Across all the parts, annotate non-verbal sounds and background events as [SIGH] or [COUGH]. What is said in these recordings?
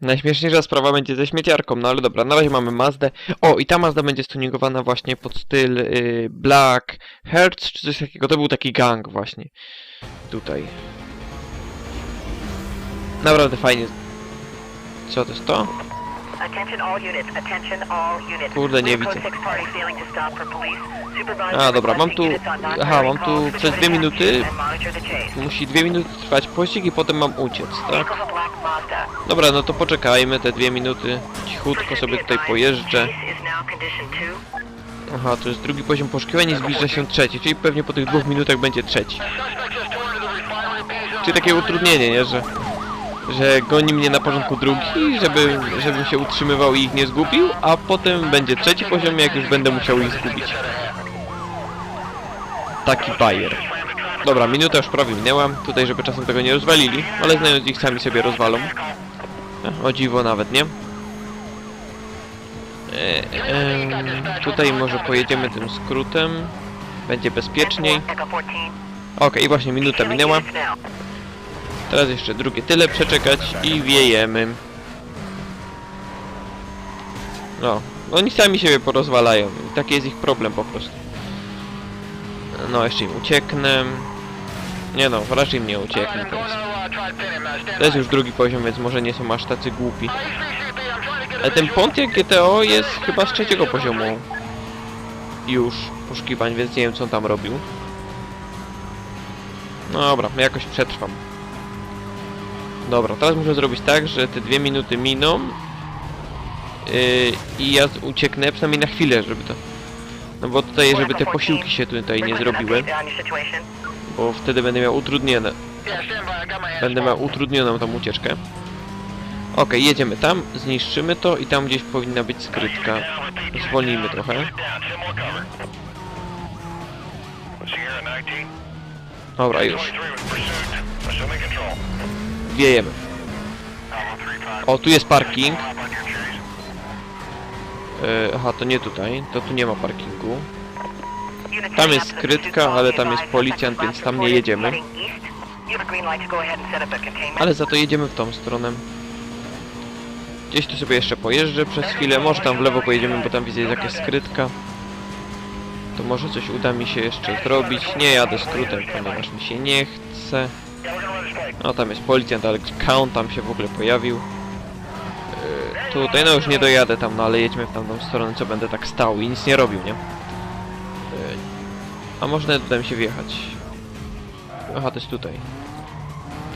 Najśmieszniejsza sprawa będzie ze śmieciarką, no ale dobra, na razie mamy Mazdę. O, i ta Mazda będzie stuningowana właśnie pod styl y, Black Hertz, czy coś takiego. To był taki gang właśnie. Tutaj. Naprawdę fajnie. Co to jest to? Kurde, nie widzę. A, dobra, mam tu- aha, mam tu przez dwie minuty. Musi dwie minuty trwać pościg i potem mam uciec, tak? Dobra, no to poczekajmy te dwie minuty. Cichutko sobie tutaj pojeżdżę. Aha, to jest drugi poziom poszukiwań i zbliża się trzeci, czyli pewnie po tych dwóch minutach będzie trzeci. Czyli takie utrudnienie, nie? Że, że goni mnie na porządku drugi, żeby, żebym się utrzymywał i ich nie zgubił, a potem będzie trzeci poziom, jak już będę musiał ich zgubić. Taki bajer. Dobra, minuta już prawie minęła, tutaj żeby czasem tego nie rozwalili, ale znając ich sami sobie rozwalą. E, O dziwo nawet, nie? E, em, tutaj może pojedziemy tym skrótem. Będzie bezpieczniej. Echo 14. Okej, właśnie minuta minęła. Teraz jeszcze drugie tyle przeczekać i wiejemy. No, oni sami siebie porozwalają. Taki jest ich problem po prostu. No, jeszcze im ucieknę. Nie no, raczej im nie ucieknę teraz. To jest już drugi poziom, więc może nie są aż tacy głupi. Ale ten Pontiac GTO jest chyba z trzeciego poziomu już poszukiwań, więc nie wiem co on tam robił. No dobra, jakoś przetrwam. Dobra, teraz muszę zrobić tak, że te dwie minuty miną yy, i ja ucieknę przynajmniej na chwilę, żeby to... No bo tutaj, żeby te posiłki się tutaj nie zrobiły, bo wtedy będę miał utrudnione. Będę miał utrudnioną tą ucieczkę. Okej, jedziemy tam, zniszczymy to i tam gdzieś powinna być skrytka. Zwolnijmy trochę. Dobra, już. Wiejemy. O, tu jest parking. E, aha, to nie tutaj. To tu nie ma parkingu. Tam jest skrytka, ale tam jest policjant, więc tam nie jedziemy. Ale za to jedziemy w tą stronę. Gdzieś tu sobie jeszcze pojeżdżę przez chwilę. Może tam w lewo pojedziemy, bo tam widzę jest jakaś skrytka. To może coś uda mi się jeszcze zrobić. Nie jadę skrótem, ponieważ mi się nie chce. No tam jest policjant, ale count tam się w ogóle pojawił. Yy, tutaj no już nie dojadę tam, no ale jedźmy w tamtą stronę, co będę tak stał i nic nie robił, nie? Yy, a można uda mi się wjechać. Aha, to jest tutaj.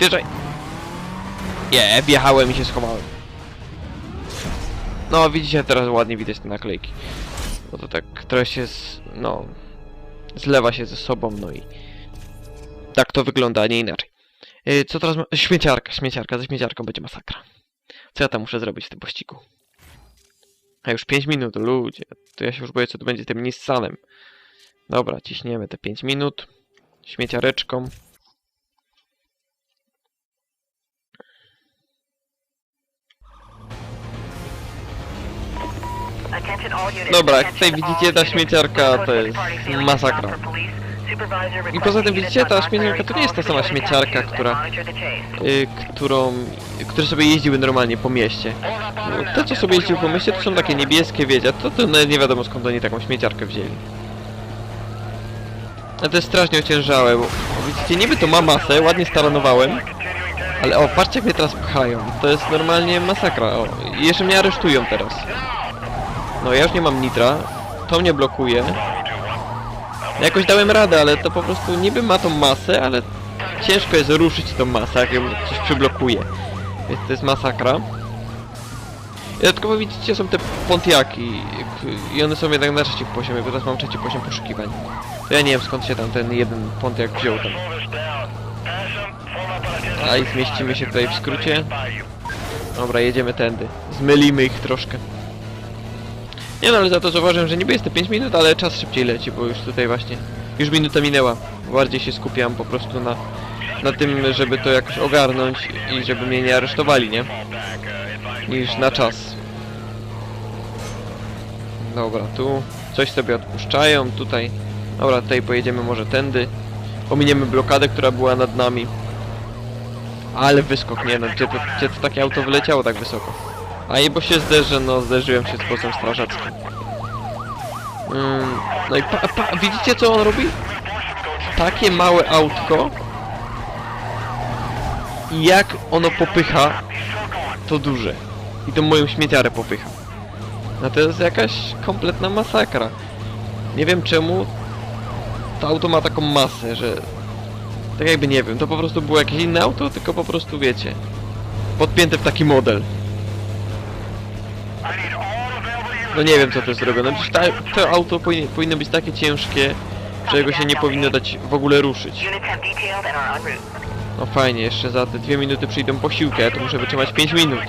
Wjeżdżaj! Nie, wjechałem i się schowałem. No, widzicie, teraz ładnie widać te naklejki. Bo to tak trochę się z, no, zlewa się ze sobą, no i tak to wygląda, a nie inaczej. Yy, co teraz ma... Śmieciarka, śmieciarka, ze śmieciarką będzie masakra. Co ja tam muszę zrobić w tym pościgu? A już 5 minut, ludzie. To ja się już boję, co to będzie tym Nissanem. Dobra, ciśniemy te 5 minut. Śmieciareczką. Dobra, jak tutaj widzicie, ta śmieciarka to jest masakra. I poza tym widzicie, ta śmieciarka to nie jest ta sama śmieciarka, która, y, którą, które sobie jeździły normalnie po mieście. No, te co sobie jeździły po mieście to są takie niebieskie, wiecie, to, to nawet nie wiadomo skąd oni taką śmieciarkę wzięli. A to jest strasznie ociężałe, bo widzicie, niby to ma masę, ładnie staranowałem, ale o, patrzcie jak mnie teraz pchają, to jest normalnie masakra, o, jeszcze mnie aresztują teraz. No ja już nie mam nitra, to mnie blokuje. Jakoś dałem radę, ale to po prostu niby ma tą masę, ale ciężko jest ruszyć tą masę, jak ją coś przyblokuje. Więc to jest masakra. Dodatkowo widzicie, są te Pontiaki i one są jednak na trzecim poziomie, bo teraz mam trzeci poziom poszukiwań. To ja nie wiem skąd się tam ten jeden Pontiac wziął tam. A i zmieścimy się tutaj w skrócie. Dobra, jedziemy tędy. Zmylimy ich troszkę. Nie no, ale za to zauważyłem, że niby jest te 5 minut, ale czas szybciej leci, bo już tutaj właśnie... Już minuta minęła. Bardziej się skupiam po prostu na, na tym, żeby to jakoś ogarnąć i żeby mnie nie aresztowali, nie? Niż na czas. Dobra, tu coś sobie odpuszczają, tutaj... Dobra, tutaj pojedziemy może tędy. Ominiemy blokadę, która była nad nami. Ale wyskok, nie no, gdzie to, gdzie to takie auto wyleciało tak wysoko? A i bo się zderzę, no zderzyłem się z posem strażackim. Mm, no i pa, pa, widzicie co on robi? Takie małe autko i jak ono popycha to duże. I to moją śmieciarę popycha. No to jest jakaś kompletna masakra. Nie wiem czemu to auto ma taką masę, że... Tak jakby nie wiem, to po prostu było jakieś inne auto, tylko po prostu wiecie... Podpięte w taki model. No nie wiem co to jest zrobione. Przecież ta, to auto powinno, powinno być takie ciężkie, że jego się nie powinno dać w ogóle ruszyć. No fajnie, jeszcze za te dwie minuty przyjdą posiłki, a ja tu muszę wytrzymać 5 minut.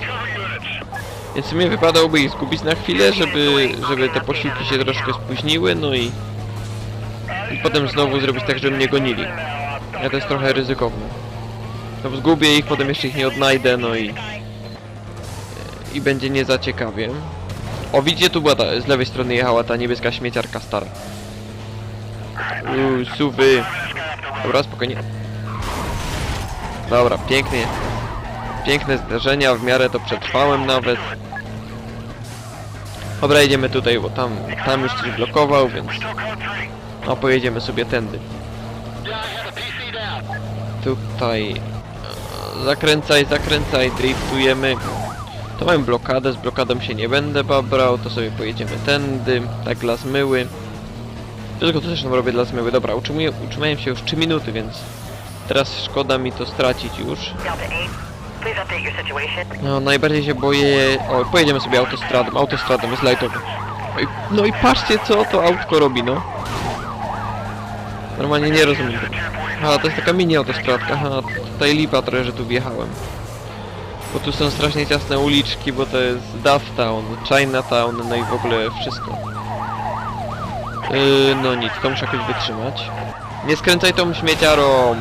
Więc sumie wypadałoby ich zgubić na chwilę, żeby, żeby te posiłki się troszkę spóźniły, no i... I potem znowu zrobić tak, żeby mnie gonili. Ja to jest trochę ryzykowne. No zgubię ich, potem jeszcze ich nie odnajdę, no i... I będzie nie za ciekawie. O, widzicie, tu była ta, z lewej strony jechała ta niebieska śmieciarka stara. Uuu, suwy. Dobra, spokojnie. Dobra, pięknie. Piękne zderzenia, w miarę to przetrwałem nawet. Dobra, jedziemy tutaj, bo tam, tam już coś blokował, więc... No, pojedziemy sobie tędy. Tutaj... Zakręcaj, zakręcaj, driftujemy. To mamy blokadę, z blokadą się nie będę babrał, to sobie pojedziemy tędy, tak dla zmyły. Tylko to zresztą robię dla zmyły. Dobra, utrzymuję, utrzymałem się już 3 minuty, więc teraz szkoda mi to stracić już. Delta 8, please update your situation. No, najbardziej się boję... O, pojedziemy sobie autostradą. Autostradą jest lightowy. No i patrzcie, co to autko robi, no. Normalnie nie rozumiem. A, to jest taka mini autostradka. Aha, tutaj lipa trochę, że tu wjechałem. Bo tu są strasznie ciasne uliczki, bo to jest Dufftown, Chinatown, no i w ogóle wszystko. Yy, no nic, to muszę jakoś wytrzymać. Nie skręcaj tą śmieciarą!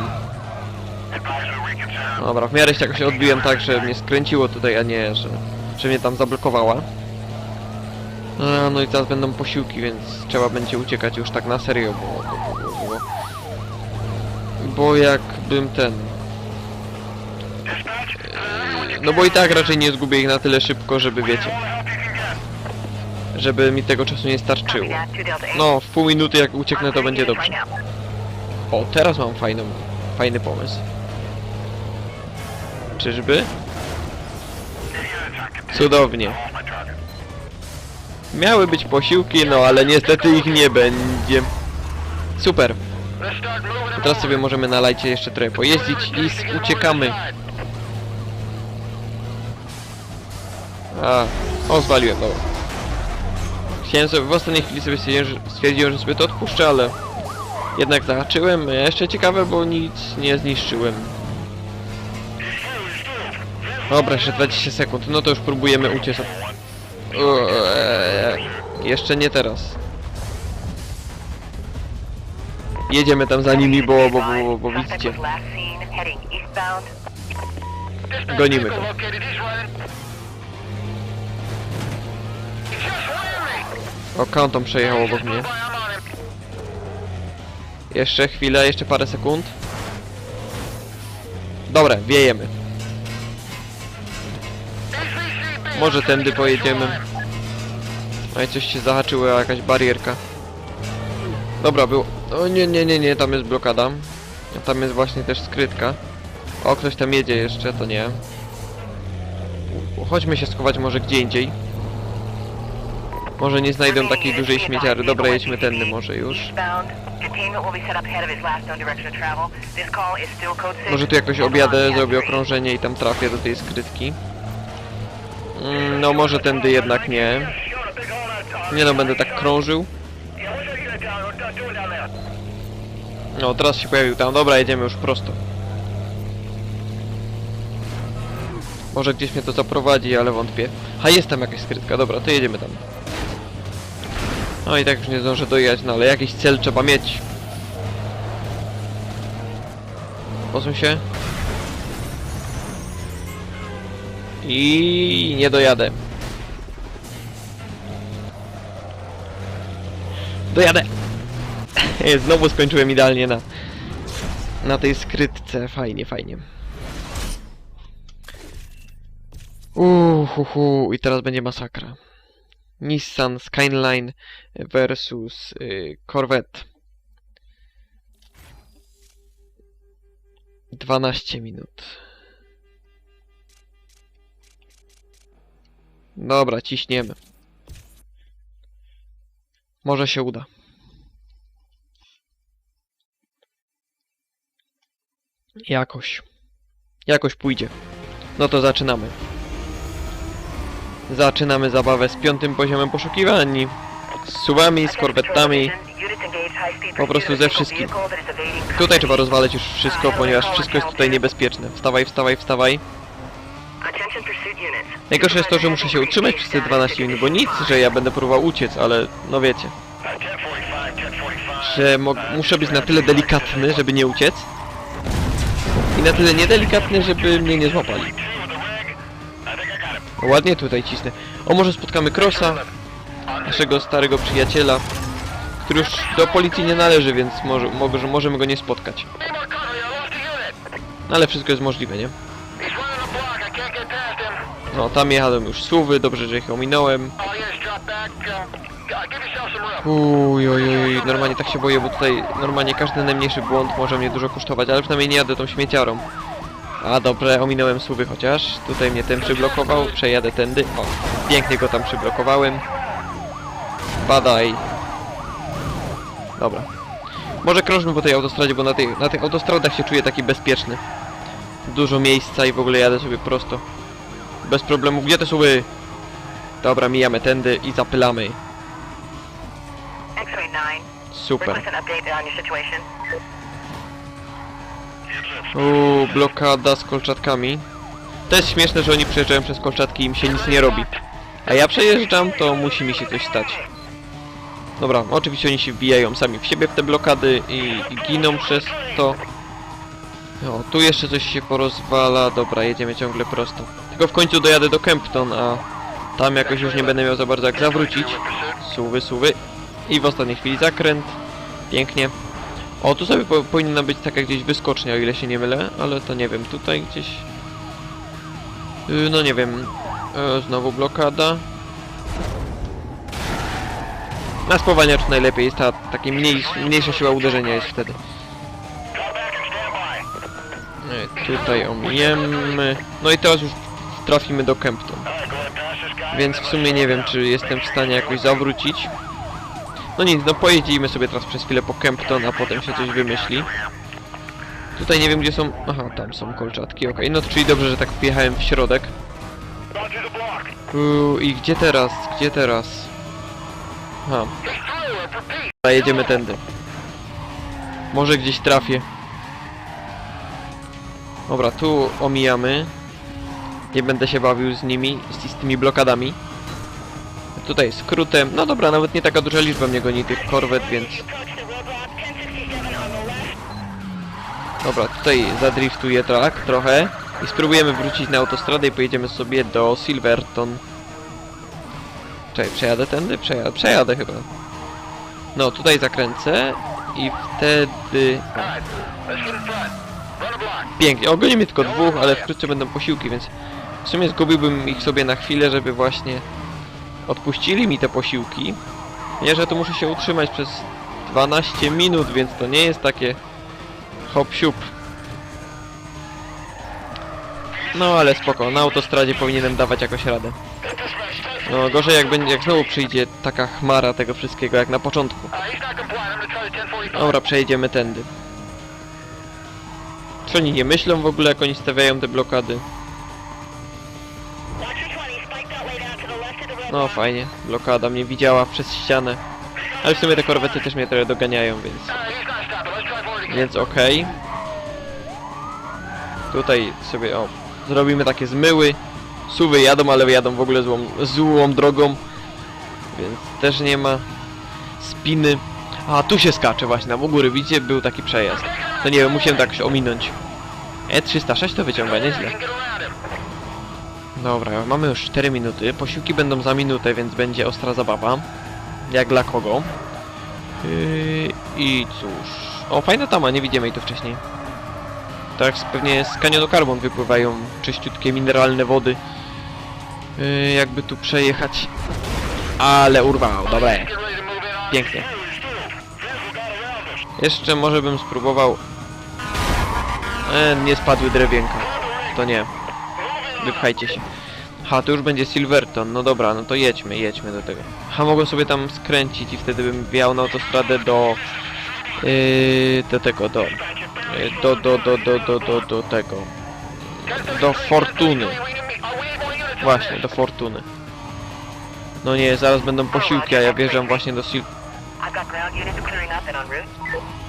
Dobra, w miarę się jakoś odbiłem tak, że mnie skręciło tutaj, a nie, że, że mnie tam zablokowała. A, no i teraz będą posiłki, więc trzeba będzie uciekać już tak na serio, bo... Bo, bo, bo, bo jakbym ten... No bo i tak raczej nie zgubię ich na tyle szybko, żeby wiecie... Żeby mi tego czasu nie starczyło. Copy that, 2 Delta 8. No, w pół minuty jak ucieknę to będzie dobrze. O, teraz mam fajną, fajny pomysł. Czyżby? Cudownie. Miały być posiłki, no ale niestety ich nie będzie. Super. Teraz sobie możemy na lajcie jeszcze trochę pojeździć i uciekamy. A, o zwaliłem, dobra. Chciałem sobie, w ostatniej chwili sobie stwierdziłem, że, sobie to odpuszczę, ale jednak zahaczyłem. A Jeszcze ciekawe, bo nic nie zniszczyłem. Dobra, jeszcze 20 sekund. No to już próbujemy uciec. Eee, Jeszcze nie teraz. Jedziemy tam za nimi, bo, bo, bo, bo widzicie. Gonimy go. O, Kantom przejechał obok mnie. Jeszcze chwilę, jeszcze parę sekund. Dobra, wiejemy. Może tędy pojedziemy. No i coś się zahaczyło, jakaś barierka. Dobra, było. O nie, nie, nie, nie, tam jest blokada. Tam jest właśnie też skrytka. O, ktoś tam jedzie jeszcze, to nie. Chodźmy się schować może gdzie indziej. Może nie znajdą takiej dużej śmieciary. Dobra, jedźmy tędy może już. Eastbound. Containment will be set up ahead of his last known direction of travel. This call is still code 6. Może tu jakoś objadę, zrobię okrążenie i tam trafię do tej skrytki. Mm, no może tędy jednak nie. Nie no, będę tak krążył. No, teraz się pojawił tam. Dobra, jedziemy już prosto. Może gdzieś mnie to zaprowadzi, ale wątpię. A jest tam jakaś skrytka, dobra, to jedziemy tam. No i tak już nie zdążę dojechać, no ale jakiś cel trzeba mieć. Posuń się. I nie dojadę. Dojadę! [LAUGHS] Znowu skończyłem idealnie na, na tej skrytce. Fajnie, fajnie. Uhuhu, i teraz będzie masakra. Nissan Skyline versus y, Corvette. 12 minut. Dobra, ciśniemy. Może się uda. Jakoś. Jakoś pójdzie. No to zaczynamy. Zaczynamy zabawę z piątym poziomem poszukiwań. Z suwami, z korwetami. Po prostu ze wszystkim. Tutaj trzeba rozwalać już wszystko, ponieważ wszystko jest tutaj niebezpieczne. Wstawaj, wstawaj, wstawaj. Najgorsze jest to, że muszę się utrzymać przez te 12 minut, bo nic, że ja będę próbował uciec, ale no wiecie. Że muszę być na tyle delikatny, żeby nie uciec. I na tyle niedelikatny, żeby mnie nie złapali. Ładnie tutaj cisnę. O, może spotkamy Crossa, naszego starego przyjaciela, który już do policji nie należy, więc może, może, możemy go nie spotkać. No, ale wszystko jest możliwe, nie? No, tam jechałem już suwy, dobrze, że ich ominąłem. Uj, normalnie tak się boję, bo tutaj normalnie każdy najmniejszy błąd może mnie dużo kosztować, ale przynajmniej nie jadę tą śmieciarą. A dobre, ominąłem suwy chociaż. Tutaj mnie ten przyblokował, przejadę tędy. O, pięknie go tam przyblokowałem. Badaj. Dobra. Może krążmy po tej autostradzie, bo na, tej, na tych autostradach się czuję taki bezpieczny. Dużo miejsca i w ogóle jadę sobie prosto. Bez problemu. Gdzie te suwy? Dobra, mijamy tędy i zapylamy. X-ray 9. Super. Uuu, blokada z kolczatkami. To jest śmieszne, że oni przejeżdżają przez kolczatki i im się nic nie robi. A ja przejeżdżam, to musi mi się coś stać. Dobra, oczywiście oni się wbijają sami w siebie w te blokady i, i giną przez to. O, tu jeszcze coś się porozwala. Dobra, jedziemy ciągle prosto. Tylko w końcu dojadę do Kempton, a tam jakoś już nie będę miał za bardzo jak zawrócić. Suwy, suwy. I w ostatniej chwili zakręt. Pięknie. O, tu sobie po, powinna być taka gdzieś wyskocznia, o ile się nie mylę, ale to nie wiem, tutaj gdzieś... Yy, no nie wiem, e, znowu blokada. Na spowalniaczu najlepiej jest ta, takie mniej, mniejsza siła uderzenia jest wtedy. E, tutaj omijemy. No i teraz już trafimy do Kempton. Więc w sumie nie wiem, czy jestem w stanie jakoś zawrócić. No nic, no pojeździmy sobie teraz przez chwilę po Kempton, a potem się coś wymyśli. Tutaj nie wiem gdzie są... Aha, tam są kolczatki, okej. No to czyli dobrze, że tak wjechałem w środek. Uuu, i gdzie teraz? Gdzie teraz? Aha. A jedziemy tędy. Może gdzieś trafię. Dobra, tu omijamy. Nie będę się bawił z nimi, z, z tymi blokadami. Tutaj skrótem. No dobra, nawet nie taka duża liczba mnie goni tych korwet, więc... Dobra, tutaj zadriftuję tak trochę i spróbujemy wrócić na autostradę i pojedziemy sobie do Silverton. Czekaj, przejadę tędy? Przejadę, przejadę chyba. No, tutaj zakręcę i wtedy... Pięknie, ogólnie mnie tylko dwóch, ale wkrótce będą posiłki, więc w sumie zgubiłbym ich sobie na chwilę, żeby właśnie odpuścili mi te posiłki. Nie, że tu muszę się utrzymać przez 12 minut, więc to nie jest takie hop siup. No ale spoko, na autostradzie powinienem dawać jakoś radę. No gorzej jak będzie, jak znowu przyjdzie taka chmara tego wszystkiego jak na początku. Dobra, przejdziemy tędy. Czy oni nie myślą w ogóle jak oni stawiają te blokady? No fajnie, blokada mnie widziała przez ścianę. Ale w sumie te korwety też mnie trochę doganiają, więc... Więc okej. Tutaj sobie, o, zrobimy takie zmyły. Suwy jadą, ale jadą w ogóle złą, złą drogą. Więc też nie ma spiny. A, tu się skacze właśnie, na góry, widzicie, był taki przejazd. To nie wiem, musiałem tak się ominąć. E306 to wyciąga, nieźle. Dobra, mamy już 4 minuty. Posiłki będą za minutę, więc będzie ostra zabawa. Jak dla kogo. Yy, I cóż... O, fajna tama, nie widziałem jej tu wcześniej. Tak, pewnie z kanionu Carbon wypływają czyściutkie mineralne wody. Yy, jakby tu przejechać. Ale urwał, dobre. Pięknie. Jeszcze może bym spróbował... E, nie spadły drewienka. To nie. Wypchajcie się. Ha, to już będzie Silverton. No dobra, no to jedźmy, jedźmy do tego. Ha, mogłem sobie tam skręcić i wtedy bym wjechał na autostradę do... Yy, do tego, do... Yy, do, do, do, do, do, do, do tego. Do Fortuny. Właśnie, do Fortuny. No nie, zaraz będą posiłki, a ja wjeżdżam właśnie do Sil...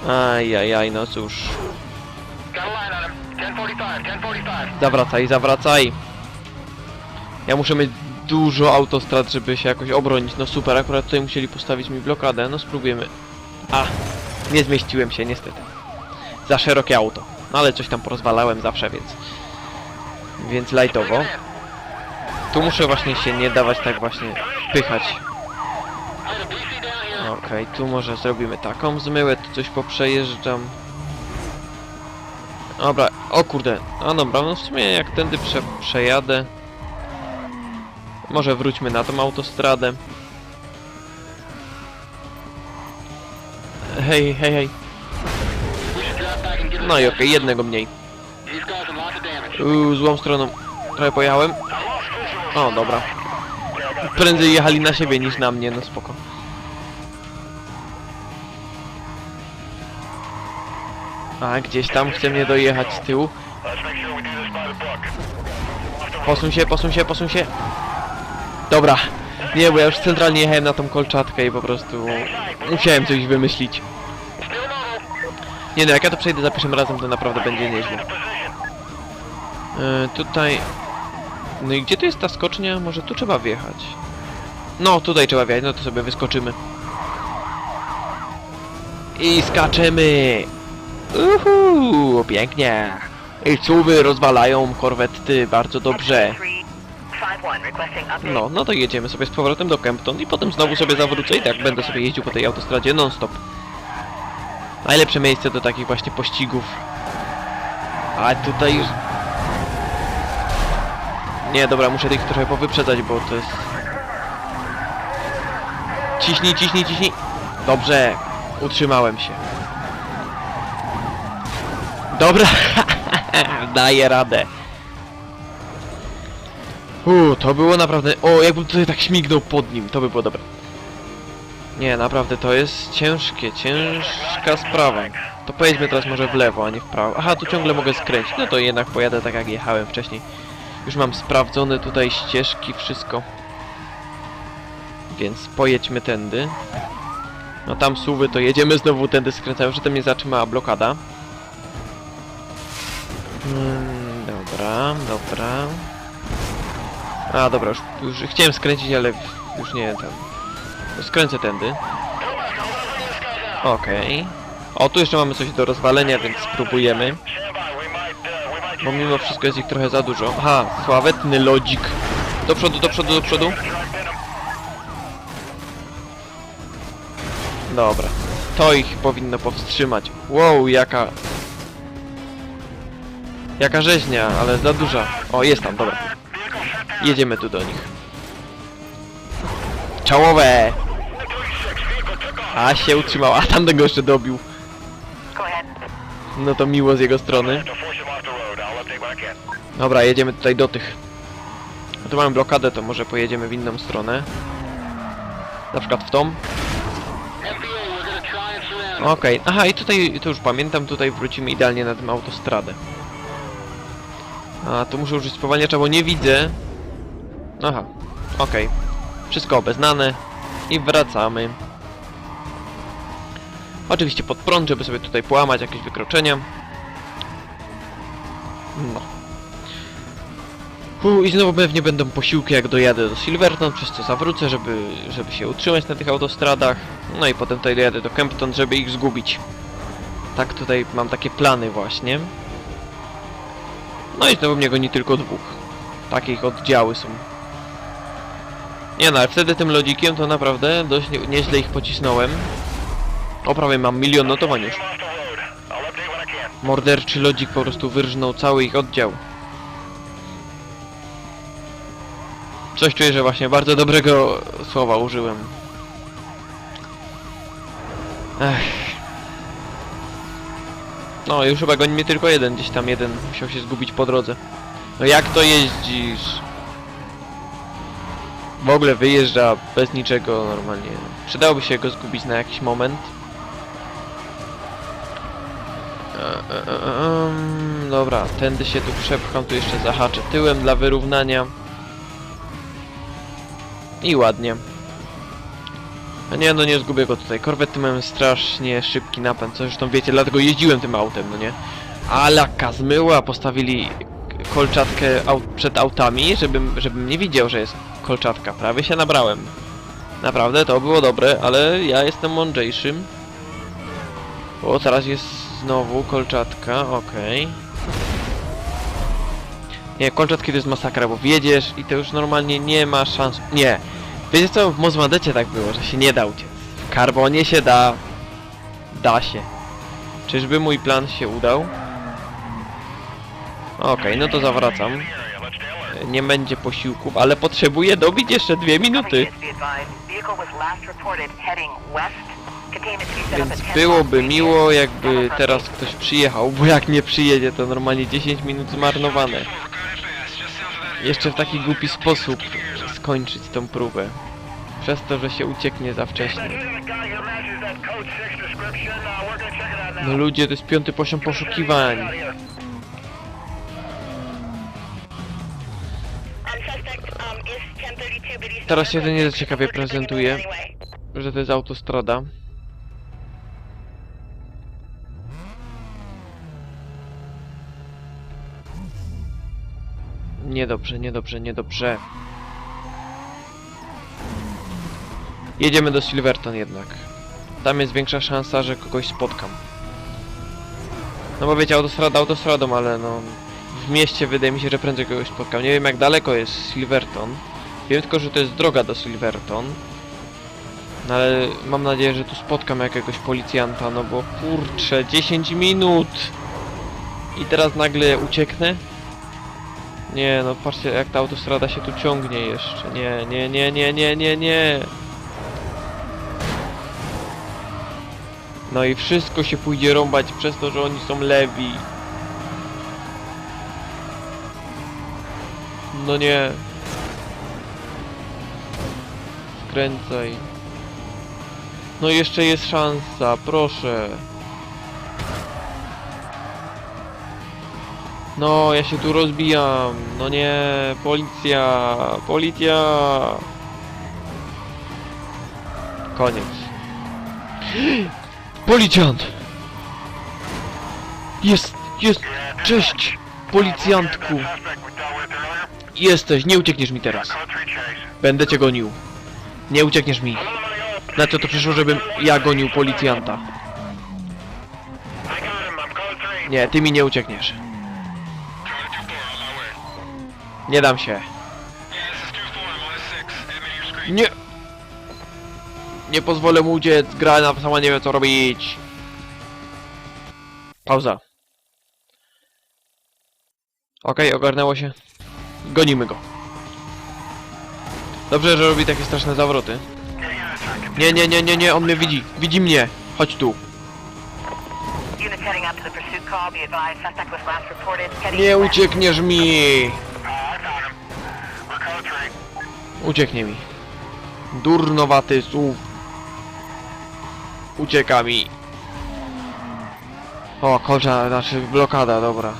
Ajajaj, no cóż. Zawracaj, zawracaj. Ja muszę mieć dużo autostrad, żeby się jakoś obronić. No super, akurat tutaj musieli postawić mi blokadę. No spróbujemy. A, nie zmieściłem się niestety. Za szerokie auto. No ale coś tam porozwalałem zawsze, więc... Więc lightowo. Tu muszę właśnie się nie dawać tak właśnie pychać. Okej, tu może zrobimy taką zmyłę, tu coś poprzejeżdżam. Dobra, o kurde, a dobra, no w sumie jak tędy prze, przejadę. Może wróćmy na tą autostradę. Hej, hej, hej. No i okej, jednego mniej. Uuu, złą stroną. Trochę pojechałem. O, dobra. Prędzej jechali na siebie niż na mnie, no spoko. A, gdzieś tam chce mnie dojechać z tyłu. Posuń się, posuń się, posuń się. Dobra. Nie, bo ja już centralnie jechałem na tą kolczatkę i po prostu musiałem coś wymyślić. Nie no, jak ja to przejdę za pierwszym razem, to naprawdę będzie nieźle. Yy, tutaj... No i gdzie tu jest ta skocznia? Może tu trzeba wjechać. No, tutaj trzeba wjechać, no to sobie wyskoczymy. I skaczemy! Uhu, pięknie. I cuwy rozwalają korwety bardzo dobrze. 351 requesting update. No, no to jedziemy sobie z powrotem do Kempton i potem znowu sobie zawrócę i tak będę sobie jeździł po tej autostradzie non-stop. Najlepsze miejsce do takich właśnie pościgów. A tutaj już... Nie, dobra, muszę ich trochę powyprzedzać, bo to jest... Ciśnij, ciśnij, ciśnij! Dobrze, utrzymałem się. Dobra, [LAUGHS] daję radę. Uuu, to było naprawdę... O, jakbym tutaj tak śmignął pod nim, to by było dobre. Nie, naprawdę to jest ciężkie, ciężka sprawa. To pojedźmy teraz może w lewo, a nie w prawo. Aha, tu ciągle mogę skręcić. No to jednak pojadę tak jak jechałem wcześniej. Już mam sprawdzone tutaj ścieżki, wszystko. Więc pojedźmy tędy. No tam suwy, to jedziemy znowu tędy skręcają, że to mnie zatrzymała blokada. Mm, dobra, dobra. A, dobra, już, już chciałem skręcić, ale już nie ten. Skręcę tędy. Okej. O, tu jeszcze mamy coś do rozwalenia, więc spróbujemy. Bo mimo wszystko jest ich trochę za dużo. Aha, sławetny lodzik. Do przodu, do przodu, do przodu. Dobra. To ich powinno powstrzymać. Wow, jaka... Jaka rzeźnia, ale za duża. O, jest tam, dobra. Jedziemy tu do nich. Czołowe! A się utrzymała, a tamtego jeszcze dobił. No to miło z jego strony. Dobra, jedziemy tutaj do tych. No tu mamy blokadę, to może pojedziemy w inną stronę. Na przykład w tą. Okej, aha i tutaj, to już pamiętam, tutaj wrócimy idealnie na tym autostradę. A, tu muszę użyć spowalniacza, bo nie widzę. Aha, okej. Wszystko obeznane. I wracamy. Oczywiście pod prąd, żeby sobie tutaj połamać jakieś wykroczenia. No. Uu, I znowu pewnie będą posiłki jak dojadę do Silverton, przez co zawrócę, żeby, żeby się utrzymać na tych autostradach. No i potem tutaj dojadę do Kempton, żeby ich zgubić. Tak tutaj mam takie plany właśnie. No i znowu mnie goni tylko dwóch. Takie ich oddziały są. Nie no, ale wtedy tym lodzikiem to naprawdę dość nie, nieźle ich pocisnąłem. O, prawie mam milion notowań już. Morderczy lodzik po prostu wyrżnął cały ich oddział. Coś czuję, że właśnie bardzo dobrego słowa użyłem. Ech. No, już chyba goni mnie tylko jeden, gdzieś tam jeden musiał się zgubić po drodze. No jak to jeździsz? W ogóle wyjeżdża bez niczego normalnie. Przydałoby się go zgubić na jakiś moment. Em, dobra, tędy się tu przepcham, tu jeszcze zahaczę tyłem dla wyrównania. I ładnie. A nie, no nie zgubię go tutaj. Korwety mają strasznie szybki napęd, co zresztą wiecie, dlatego jeździłem tym autem, no nie? A laka zmyła, postawili kolczatkę przed autami, żebym, żebym nie widział, że jest kolczatka. Prawie się nabrałem. Naprawdę, to było dobre, ale ja jestem mądrzejszym. O, teraz jest znowu kolczatka, okej. Nie, kolczatki to jest masakra, bo wjedziesz i to już normalnie nie ma szans... Nie! Wiecie co, w Mozmadecie tak było, że się nie da uciec. W Karbonie się da... Da się. Czyżby mój plan się udał? Okej, no to zawracam. Nie będzie posiłków, ale potrzebuję dobić jeszcze dwie minuty. Więc at 10 byłoby miło, jakby teraz ktoś przyjechał, bo jak nie przyjedzie, to normalnie 10 minut zmarnowane. Jeszcze w taki głupi sposób skończyć tą próbę. Przez to, że się ucieknie za wcześnie. No ludzie, to jest piąty poziom poszukiwań. Teraz się to nie ciekawie prezentuje, że to jest autostrada. Niedobrze, niedobrze, niedobrze. Jedziemy do Silverton jednak. Tam jest większa szansa, że kogoś spotkam. No bo wiecie, autostrada autostradą, ale no... W mieście wydaje mi się, że prędzej kogoś spotkam. Nie wiem jak daleko jest Silverton. Wiem tylko, że to jest droga do Silverton. No ale mam nadzieję, że tu spotkam jakiegoś policjanta, no bo kurczę, 10 minut! I teraz nagle ucieknę? Nie, no patrzcie jak ta autostrada się tu ciągnie jeszcze. Nie, nie, nie, nie, nie, nie, nie. No i wszystko się pójdzie rąbać przez to, że oni są lewi. No nie. Skręcaj. No jeszcze jest szansa, proszę. No, ja się tu rozbijam. No nie, policja, policja. Koniec. Policjant! Jest, jest, cześć, policjantku. Jesteś, nie uciekniesz mi teraz. Będę cię gonił. Nie uciekniesz mi. Na co to przyszło, żebym ja gonił policjanta? Nie, ty mi nie uciekniesz. Nie dam się. Nie! Nie pozwolę mu uciec, gra na sama nie wie co robić. Pauza. Okej, ogarnęło się. Gonimy go. Dobrze, że robi takie straszne zawroty. Nie, nie, nie, nie, nie, on mnie widzi. Widzi mnie. Chodź tu. Nie uciekniesz mi. Ucieknie mi. Durnowaty słów. Ucieka mi. O, kolcza, znaczy blokada, dobra.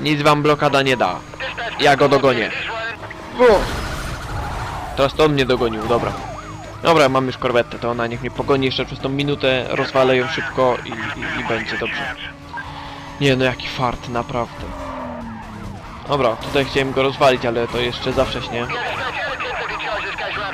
Nic wam blokada nie da. Ja go dogonię. O! Teraz to on mnie dogonił, dobra. Dobra, mam już korwetę, to ona niech mnie pogoni jeszcze przez tą minutę, rozwalę ją szybko i, i, i będzie dobrze. Nie no, jaki fart, naprawdę. Dobra, tutaj chciałem go rozwalić, ale to jeszcze za wcześnie.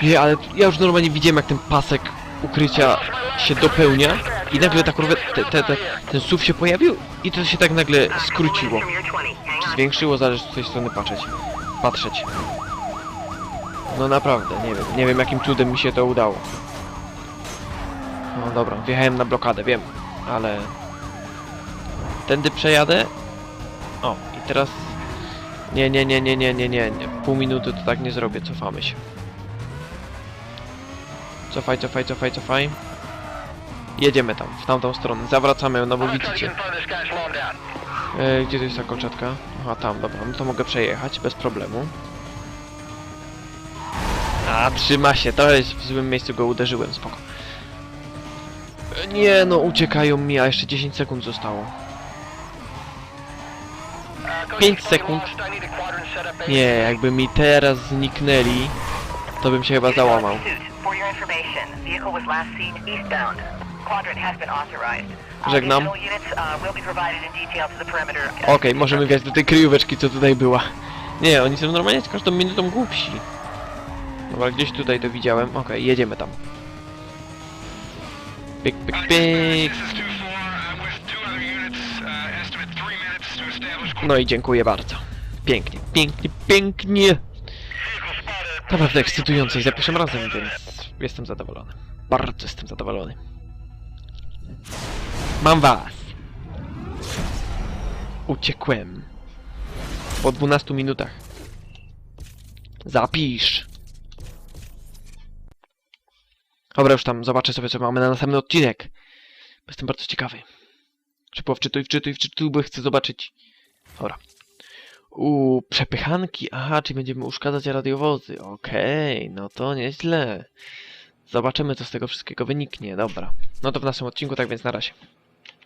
Nie, ale ja już normalnie widziałem jak ten pasek ukrycia się dopełnia i nagle ta kurwa, te, te, te, ten SUV się pojawił i to się tak nagle skróciło. From your 20. Hang Czy zwiększyło, zależy z tej strony patrzeć. Patrzeć. No naprawdę, nie wiem, nie wiem jakim cudem mi się to udało. No dobra, wjechałem na blokadę, wiem, ale... Tędy przejadę. O, i teraz nie, nie, nie, nie, nie, nie, nie. Pół minuty to tak nie zrobię, cofamy się. Cofaj, cofaj, cofaj, cofaj. Jedziemy tam, w tamtą stronę. Zawracamy, no bo widzicie. E, gdzie to jest ta kolczatka? Aha, tam, dobra, no to mogę przejechać bez problemu. A, trzyma się, to jest w złym miejscu go uderzyłem, spoko. E, Nie no, uciekają mi, a jeszcze 10 sekund zostało. 5 sekund. Nie, jakby mi teraz zniknęli, to bym się chyba załamał. For your information, vehicle was last seen eastbound. Quadrant has been authorized. Żegnam. additional units will be provided in detail to the perimeter. Okej, możemy wjechać do tej kryjóweczki, co tutaj była. Nie, oni są normalnie z każdą minutą głupsi. Dobra, gdzieś tutaj to widziałem. Okej, jedziemy tam. Pyk, pyk, pyk. No i dziękuję bardzo. Pięknie, pięknie, pięknie. Naprawdę ekscytujące i za pierwszym razem, więc jestem zadowolony. Bardzo jestem zadowolony. Mam was. Uciekłem. Po 12 minutach. Zapisz. Dobra, już tam zobaczę sobie, co mamy na następny odcinek. Jestem bardzo ciekawy. Szybko wczytuj, wczytuj, wczytuj, bo chcę zobaczyć. Dobra. U przepychanki. Aha, czyli będziemy uszkadzać radiowozy. Okej, no to nieźle. Zobaczymy, co z tego wszystkiego wyniknie. Dobra. No to w naszym odcinku, tak więc na razie.